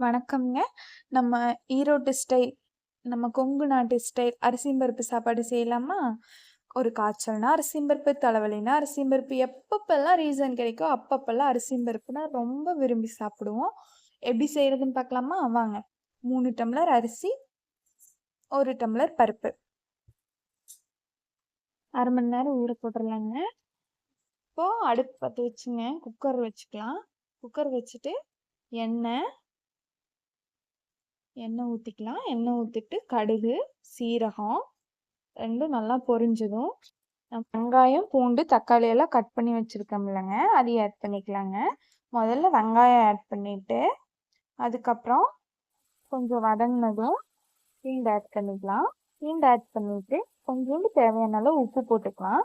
வணக்கம்ங்க. நம்ம ஈரோட்டு ஸ்டைல், நம்ம கொங்கு நாட்டு ஸ்டைல் அரிசியும் பருப்பு சாப்பாடு செய்யலாமா? ஒரு காய்ச்சல்னா அரிசியும் பருப்பு, தலைவலினா அரிசியும் பருப்பு, எப்பப்பலாம் ரீசன் கிடைக்கோ அப்பப்பெல்லாம் அரிசியும் பருப்புனா ரொம்ப விரும்பி சாப்பிடுவோம். எப்படி செய்கிறதுன்னு பார்க்கலாமா? வாங்க. மூணு டம்ளர் அரிசி, ஒரு டம்ளர் பருப்பு. அரை மணி நேரம் ஊற போட்டுடலாங்க இப்போது அடுப்பு பற்ற வச்சுங்க. குக்கர் வச்சுக்கலாம். குக்கர் வச்சுட்டு எண்ணெய் எண்ணெய் ஊற்றிக்கலாம் எண்ணெய் ஊற்றிட்டு கடுகு, சீரகம் ரெண்டும் நல்லா பொரிஞ்சதும், வெங்காயம், பூண்டு, தக்காளி எல்லாம் கட் பண்ணி வச்சுருக்கோம்லங்க அதையும் ஆட் பண்ணிக்கலாங்க. முதல்ல வெங்காயம் ஆட் பண்ணிவிட்டு அதுக்கப்புறம் கொஞ்சம் வதங்கினதும் பூண்டு ஆட் பண்ணிக்கலாம். பூண்டு ஆட் பண்ணிவிட்டு கொஞ்சோண்டு தேவையான அளவு உப்பு போட்டுக்கலாம்.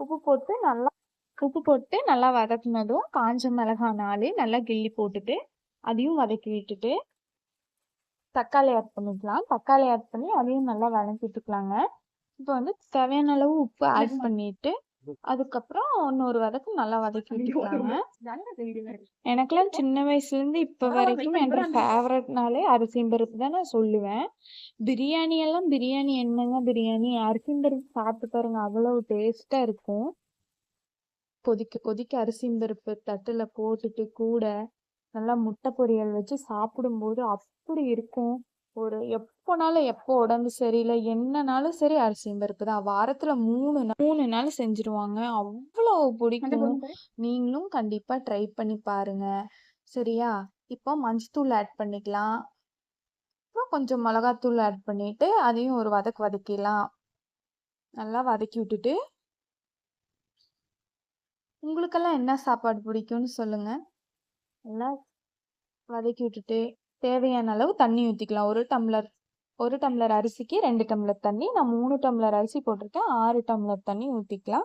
உப்பு போட்டு நல்லா உப்பு போட்டு நல்லா வதக்குனதும், காஞ்ச மிளகாய் நாலு நல்லா கிள்ளி போட்டுட்டு, அதையும் வதக்கி விட்டுட்டு தக்காளி ஆட் பண்ணிக்கலாம். தக்காளி ஆட் பண்ணி அதையும் நல்லா வதக்கிட்டுக்கலாங்க. இப்போ வந்து தேவையான அளவு உப்பு ஆட் பண்ணிட்டு, அதுக்கப்புறம் இன்னொரு வதக்கு நல்லா வதக்கி விட்டுக்கலாங்க. எனக்கெல்லாம் சின்ன வயசுலேருந்து இப்போ வரைக்கும் என்னோட ஃபேவரட்னாலே அரிசியும் பருப்பு தான் நான் சொல்லுவேன். பிரியாணி எல்லாம் பிரியாணி என்னங்க பிரியாணி, அரிசியும் பருப்பு சாப்பிட்டு பாருங்க அவ்வளோ டேஸ்ட்டா இருக்கும். கொதிக்க கொதிக்க அரிசியும் பருப்பு தட்டுல போட்டுட்டு கூட நல்லா முட்டை பொரியல் வச்சு சாப்பிடும்போது அப்படி இருக்கும். ஒரு எப்போனாலும் எப்போ உடம்பு சரியில்ல, என்னனாலும் சரி அரிசியும் பருப்பு தான். வாரத்துல 3 நாள் 3 நாள் செஞ்சுருவாங்க. அவ்வளோ பிடிக்கும். நீங்களும் கண்டிப்பா ட்ரை பண்ணி பாருங்க. சரியா? இப்போ மஞ்சத்தூள் ஆட் பண்ணிக்கலாம். அப்புறம் கொஞ்சம் மிளகாத்தூள் ஆட் பண்ணிட்டு, அதையும் ஒரு வதக்கு வதக்கிடலாம். நல்லா வதக்கி விட்டுட்டு உங்களுக்கெல்லாம் என்ன சாப்பாடு பிடிக்கும்னு சொல்லுங்க. நல்லா வதக்கி விட்டுட்டு, தேவையான அளவு தண்ணி ஊத்திக்கலாம். 1 டம்ளர் 1 டம்ளர் அரிசிக்கு 2 டம்ளர் தண்ணி. நான் 3 டம்ளர் அரிசி போட்டிருக்கேன். 6 டம்ளர் தண்ணி ஊத்திக்கலாம்.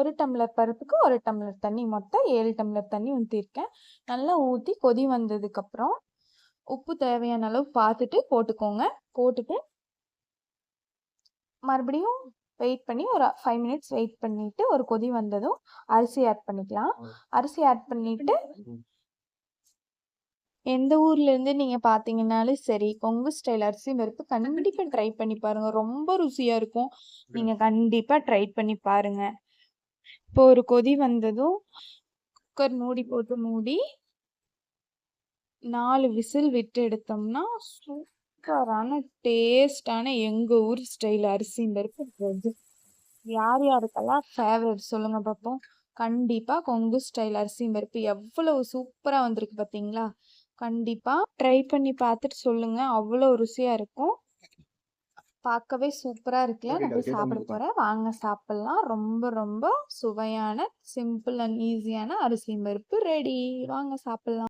1 டம்ளர் பருப்புக்கு 1 டம்ளர் தண்ணி. மொத்தம் 7 டம்ளர் தண்ணி ஊத்தியிருக்கேன். நல்லா ஊத்தி கொதி வந்ததுக்கப்புறம், உப்பு தேவையான அளவு பார்த்துட்டு போட்டுக்கோங்க. போட்டுட்டு மறுபடியும் வெயிட் பண்ணி ஒரு 5 மினிட்ஸ் வெயிட் பண்ணிட்டு, ஒரு கொதி வந்ததும் அரிசி ஆட் பண்ணிக்கலாம். அரிசி ஆட் பண்ணிட்டு எந்த ஊர்லேருந்து நீங்க பார்த்தீங்கன்னாலும் சரி, கொங்கு ஸ்டைல் அரிசியும் பருப்பு கண்டிப்பா ட்ரை பண்ணி பாருங்க. ரொம்ப ருசியா இருக்கும். நீங்க கண்டிப்பா ட்ரை பண்ணி பாருங்க. இப்போ ஒரு கொதி வந்ததும், குக்கர் மூடி போட்டு மூடி 4 விசில் விட்டு எடுத்தோம்னா, சூப்பரான டேஸ்ட்டான எங்க ஊர் ஸ்டைல் அரிசியும் பருப்பு. யார் யாருக்கெல்லாம் ஃபேவரட் சொல்லுங்க பார்ப்போம். கண்டிப்பா கொங்கு ஸ்டைல் அரிசியும் பருப்பு எவ்வளவு சூப்பரா வந்திருக்கு பார்த்தீங்களா? கண்டிப்பா ட்ரை பண்ணி பார்த்துட்டு சொல்லுங்க. அவ்வளோ ருசியா இருக்கும். பார்க்கவே சூப்பரா இருக்குல்ல. போய் சாப்பிட போறேன். வாங்க சாப்பிடலாம். ரொம்ப ரொம்ப சுவையான, சிம்பிள் அண்ட் ஈஸியான அரிசியும் பருப்பு ரெடி. வாங்க சாப்பிடலாம்.